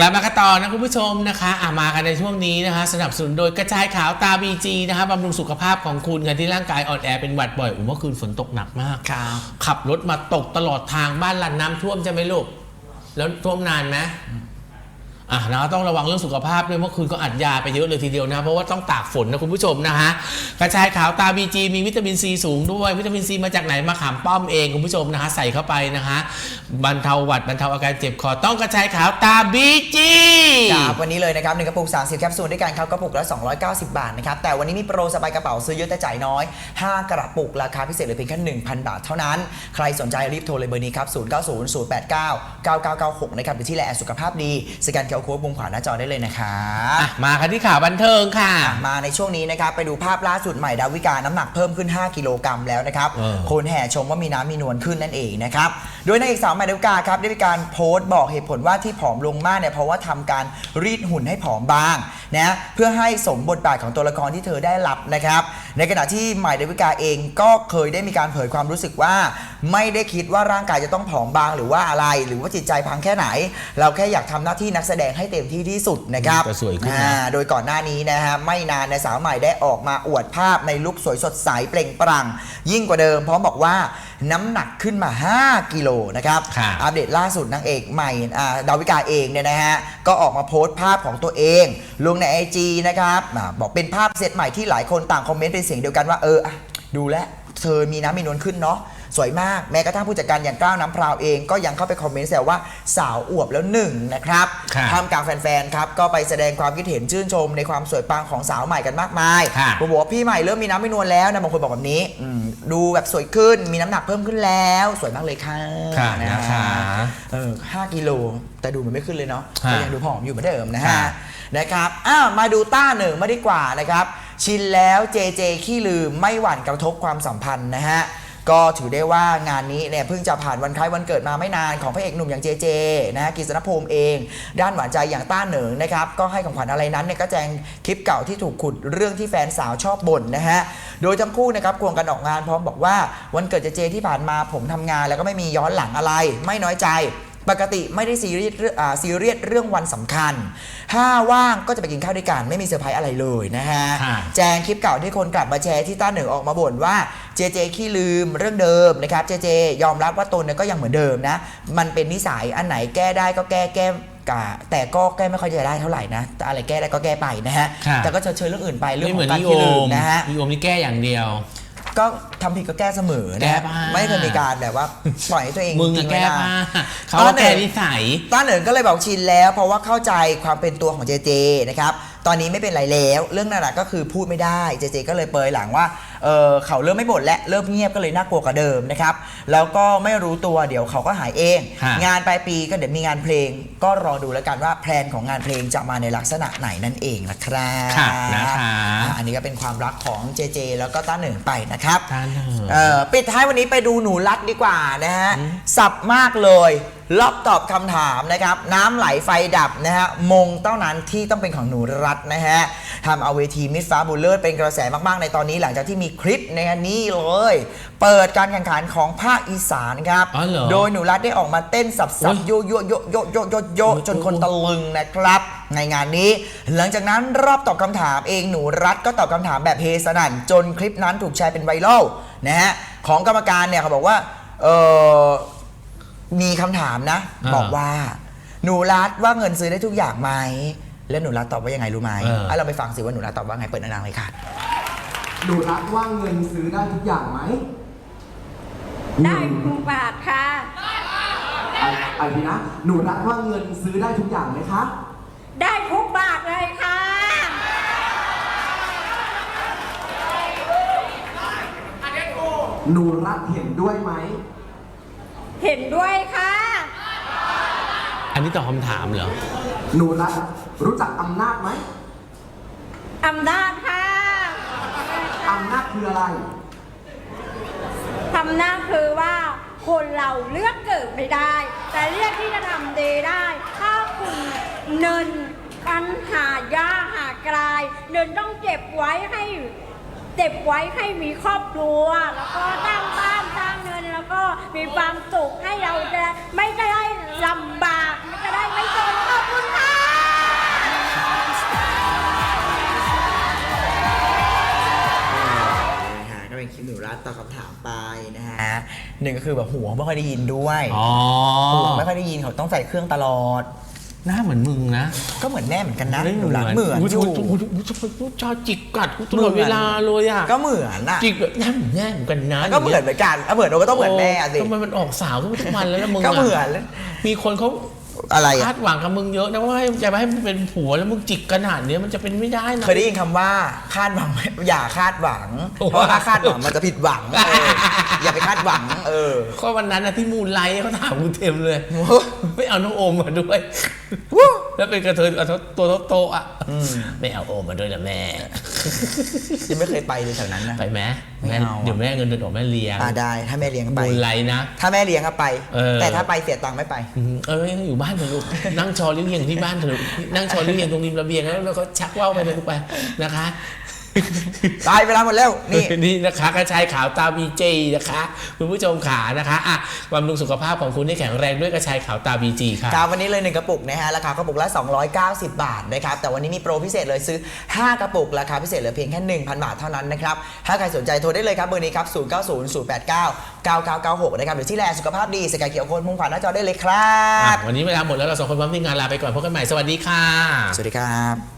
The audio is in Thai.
กลับมากันต่อนะคุณผู้ชมนะคะอะมากันในช่วงนี้นะคะ สนับสนุนโดยกระชายขาวตาบีจีนะคะบำรุงสุขภาพของคุณกันที่ร่างกายอ่อนแอเป็นหวัดบ่อยอุ้มเมื่อคืนฝนตกหนักมาก ครับขับรถมาตกตลอดทางบ้านลันน้ำท่วมใช่ไหมลูก แล้วท่วมนานไหม อะนะต้องระวังเรื่องสุขภาพด้วยเมื่อคืนก็อัดยาไปเยอะเลยทีเดียวนะเพราะว่าต้องตากฝนนะคุณผู้ชมนะฮะกระชายขาวตาบีจีมีวิตามินซีสูงด้วยวิตามินซีมาจากไหนมาขามป้อมเองคุณผู้ชมนะฮะใส่เข้าไปนะฮะบรรเทาหวัดบรรเทาอาการเจ็บคอต้องกระชายขาวตาบีจีครับวันนี้เลยนะครับหนึ่งกระปุก30แคปซูลด้วยกันครับกระปุกละ290 บาทนะครับแต่วันนี้มีโปรสบายกระเป๋าซื้อเยอะแต่จ่ายน้อย 5 กระปุกราคาพิเศษเหลือเพียงแค่1,000 บาทเท่านั้น ใครสนใจรีบโทรเลยเบอร์นี้ครับ090 089 9996นะครับหรือที่แลสุขภาพดีสแกนเคโค้ดมุมขวาหน้าจอได้เลยนะครับอะมากันที่ข่าวบันเทิงค่ะ มาในช่วงนี้นะครับไปดูภาพล่าสุดใหม่ดาวิกาน้ำหนักเพิ่มขึ้น 5 กิโลกรัมแล้วนะครับเออ คนแห่ชมว่ามีน้ำมีนวลขึ้นนั่นเองนะครับโดยนางเอกสาวใหม่ดาวิกาครับได้มีการโพสต์บอกเหตุผลว่าที่ผอมลงมากเนี่ยเพราะว่าทำการรีดหุ่นให้ผอมบางนะเพื่อให้สมบทบาทของตัวละครที่เธอได้รับนะครับ ในขณะที่ใหม่ดาวิกาเองก็เคยได้มีการเผยความรู้สึกว่า ไม่ได้คิดว่าร่างกายจะต้องผอมบางหรือว่าอะไร หรือว่าจิตใจพังแค่ไหน เราแค่อยากทำหน้าที่นักแสดงให้เต็มที่ที่สุดนะครับแต่สวยขึ้นนะอ่าโดยก่อนหน้านี้นะฮะไม่นานในยสาวใหม่ได้ออกมาอวดภาพในลุคสวยสดใสเปล่งปลั่งยิ่งกว่าเดิมพร้อมบอกว่าน้ำหนักขึ้นมา 5 กิโลนะครับค่ะอัปเดตล่าสุดนางเอกใหม่อ่าดาวิกาเองเนี่ยนะฮะก็ออกมาโพสต์ภาพของตัวเอง ลงใน IG นะครับอ่าบอกเป็นภาพเซตใหม่ที่หลายคนต่างคอมเมนต์เป็นเสียงเดียวกันว่าเอออะดูแลวเธอมีน้ำมีนวลขึ้นเนาะสวยมากแม้กระทั่งผู้จัดการอย่างก้าวน้ำพราวเองก็ยังเข้าไปคอมเมนต์แซวว่าสาวอวบแล้วหนึ่งนะครับค่ะท่ามกลางแฟนๆ ครับ ก็ไปแสดงความคิดเห็นชื่นชมในความสวยปังของสาวใหม่กันมากมายค่ะบอกว่าพี่ใหม่เริ่มมีน้ำไม่นวลแล้วนะบางคนบอกแบบนี้อืมดูแบบสวยขึ้น มีน้ำหนักเพิ่มขึ้นแล้ว สวยมากเลยค่ะค่ะนะคะเออห้ากิโล แต่ดูมันไม่ขึ้นเลยเนาะค่ะ ก็ยังดูผอมอยู่เหมือนเดิมนะค่ะฮะ นะครับอ้าวมาดูต้าเหนึ่งมาดีกว่านะครับ ชินแล้วเจเจขี้ลืมไม่หวั่นกระทบความสัมพันธ์นะฮะก็ถือได้ว่างานนี้เนี่ยเพิ่งจะผ่านวันคล้ายวันเกิดมาไม่นานของพระเอกหนุ่มอย่างเจเจนะฮะกฤษณภูมิเอง ด้านหวานใจอย่างต้าเหนิงนะครับ ก็ให้ของขวัญอะไรนั้นเนี่ยก็แจงคลิปเก่าที่ถูกขุดเรื่องที่แฟนสาวชอบบ่นนะฮะ โดยทั้งคู่นะครับควงกันออกงานพร้อมบอกว่าวันเกิดเจเจที่ผ่านมาผมทำงานแล้วก็ไม่มีย้อนหลังอะไร ไม่น้อยใจ ปกติไม่ได้ซีเรียสเรื่องอ่าซีเรียสเรื่องวันสำคัญ ถ้าว่างก็จะไปกินข้าวด้วยกัน ไม่มีเซอร์ไพรส์อะไรเลยนะฮะค่ะแจงคลิปเก่าที่คนกลับมาแชร์ที่ต้าเหนึ่งออกมาบ่นว่าเจเจขี้ลืมเรื่องเดิมนะครับเจเจยอมรับว่าตนเนี่ยก็ยังเหมือนเดิมนะ มันเป็นนิสัยอันไหนแก้ได้ก็แก้แก้กะแต่ก็แก้ไม่ค่อยจะได้เท่าไหร่นะแต่อะไรแก้ได้ก็แก้ไปนะฮะค่ะแต่ก็เชยเชยเรื่องอื่นไปเรื่องไม่ขเหมือองนการนิโอขี้ลืมมนะฮะนิโอมนี่แก้อย่างเดียวก็ ทำผิดก็แก้เสมอแก้นะบ้างไม่เคยมีการแบบว่าปล่อยให้ตัวเองมึงทิ้อะไว้แก้นานผ้าเขาว่าแก้นิสัย ต้าเหนิงก็เลยบอกชินแล้ว เพราะว่าเข้าใจความเป็นตัวของเจเจนะครับตอนนี้ไม่เป็นไรแล้ว เรื่องนั้นนะก็คือพูดไม่ได้เจเจก็เลยเปรยหลังว่าเออเขาเริ่มไม่บ่นและเริ่มเงียบก็เลยน่ากลัวกว่าเดิมนะครับแล้วก็ไม่รู้ตัวเดี๋ยวเขาก็หายเอง ฮะ งานปลายปีก็เดี๋ยวมีงานเพลง ก็รอดูแล้วกันว่าแพลนของงานเพลงจะมาในลักษณะไหนนั่นเองนะครับค่ะนะคะ อะอันนี้ก็เป็นความรักของเจเจแล้วก็ต้าเหนิงไปนะครับต้าเหนิงเอ่อปิดท้ายวันนี้ไปดูหนูรัดดีกว่านะฮะ สับมากเลย รอบตอบคำถามนะครับ น้ำไหลไฟดับนะฮะมงเท่านั้นที่ต้องเป็นของหนูรัดนะฮะทำเอาเวทีมิสฟ้าบุลเลอร์เป็นกระแสมาก ๆ ในตอนนี้หลังจากที่มีคลิปในนี่เลย เปิดการแข่งขันของภาคอีสานครับ อ๋อเหรอโดยหนูรัดได้ออกมาเต้นสับโอ้สับยโยโยโยโยโยโยโยจนคนตะลึงนะครับ ในงานนี้ หลังจากนั้นรอบตอบคำถามเองหนูรัฐก็ตอบคำถามแบบเฮสนั่นจนคลิปนั้นถูกแชร์เป็นไวรัลนะฮะของกรรมการเนี่ยเขาบอกว่าเออ มีคำถามนะ อ่าบอกว่า หนูรัฐว่าเงินซื้อได้ทุกอย่างไหมแล้วหนูรัฐตอบว่ายังไงรู้ไหมเอออะเราไปฟังสิว่าหนูรัฐตอบว่าไงเปิดนางๆเลยค่ะ หนูรักว่าเงินซื้อได้ทุกอย่างไหมได้ทุกบาทค่ะอะอันนี้นะ หนูรักว่าเงินซื้อได้ทุกอย่างไหมคะ ได้ทุกบาทเลยค่ะ หนูรักเห็นด้วยไหม เห็นด้วยค่ะ อันนี้ตอบคำถามเหรอ หนูรักรู้จักอำนาจไหมอำนาจค่ะอำนาจคืออะไรอำนาจคือว่า คนเราเลือกเกิดไม่ได้ แต่เลือกที่จะทำดีได้ ถ้าคุณเนินปัญหายากหากลาย เนินต้องเก็บไว้ให้เก็บไว้ให้มีครอบครัว แล้วก็ตั้งบ้านสร้าง เงินแล้วก็มีความสุขให้เราจะไม่ได้ลำบากไม่ได้ไม่จนขอบคุณค่ะนะฮะก็เป็นคลิปหนูรัดตอบคำถามไปนะฮะหนึ่งก็คือแบบหูไม่ค่อยได้ยินด้วยหูไม่ค่อยได้ยินเขาต้องใส่เครื่องตลอด หน้าเหมือนมึงนะก็เหมือนแม่เหมือนกันนะไม่หนูรัตเหมือนกูอยู่กูกูกูกูชอบจิกกัดกูตลอดเวลาเลยอะก็เหมือนอะจิกแบบหน้าเหมือนแม่เหมือนกันนะก็เหมือนเหมือนกันอะเหมือนเราก็ต้องเหมือนแม่อะสิทำไมมันออกสาวขึ้นมาทุกวันแล้วนะมึงะก็เหมือนมีคนเขา อะไรอะคาดหวังกับมึงเยอะนะว่าให้จะมาให้มึงเป็นผัวแล้วมึงจิกขนาดเนี้ยมันจะเป็นไม่ได้นะ เคยได้ยินคำว่าคาดหวังอย่าคาดหวังโอ้เพราะว่าถ้าคาดหวังมันจะผิดหวังเอออย่าไปคาดหวัง เออ ก็วันนั้นนะที่มูลไลท์เขาถามกูเต็มเลยโอ้โหไม่เอาน้องโอมมาด้วย แล้วเป็นกระเทยตัวโตๆอะไม่เอาโอมมาด้วยนะแม่ ยังไม่เคยไปเลยแถวนั้นนะ ไปไหมไม่แม่เอาอะเดี๋ยวแม่เงินเดือนออกแม่เลี้ยงอ่าได้ถ้าแม่เลี้ยงก็ไปมูลไลท์นะ ถ้าแม่เลี้ยงก็ไปเออแต่ถ้าไปเสียตังค์ไม่ไปอืมเอ้ยอยู่บ้านเถอะลูกนั่งชอเลี้ยงที่บ้านเถอะลูกนั่งชอเลี้ยงตรงริมระเบียงแล้วแล้วก็ชักว่าวไปเลยลูกไปนะคะ ตายเวลาหมดแล้วนี่ นี่นะคะกระชายขาวตาบีเจนะคะคุณผู้ชมขานะคะอะบำรุงสุขภาพของคุณให้แข็งแรงด้วยกระชายขาวตาบีจีค่ะ ครับวันนี้เลย1กระปุกนะฮะราคากระปุกละ 290 บาทนะครับแต่วันนี้มีโปรพิเศษเลยซื้อ 5 กระปุกราคาพิเศษเหลือเพียงแค่ 1,000 บาทเท่านั้นนะครับถ้าใครสนใจโทรได้เลยครับเบอร์นี้ครับ 0900899996 นะครับหรือที่แลสุขภาพดีสกายเขียวโคนมุ่งผ่านหน้าจอได้เลยครัอะบวันนี้เวลาหมดแล้วเราสองคนพร้อมทีมงานลาไปก่อนพบกันใหม่สวัสดีค่ะ สวัสดีครับ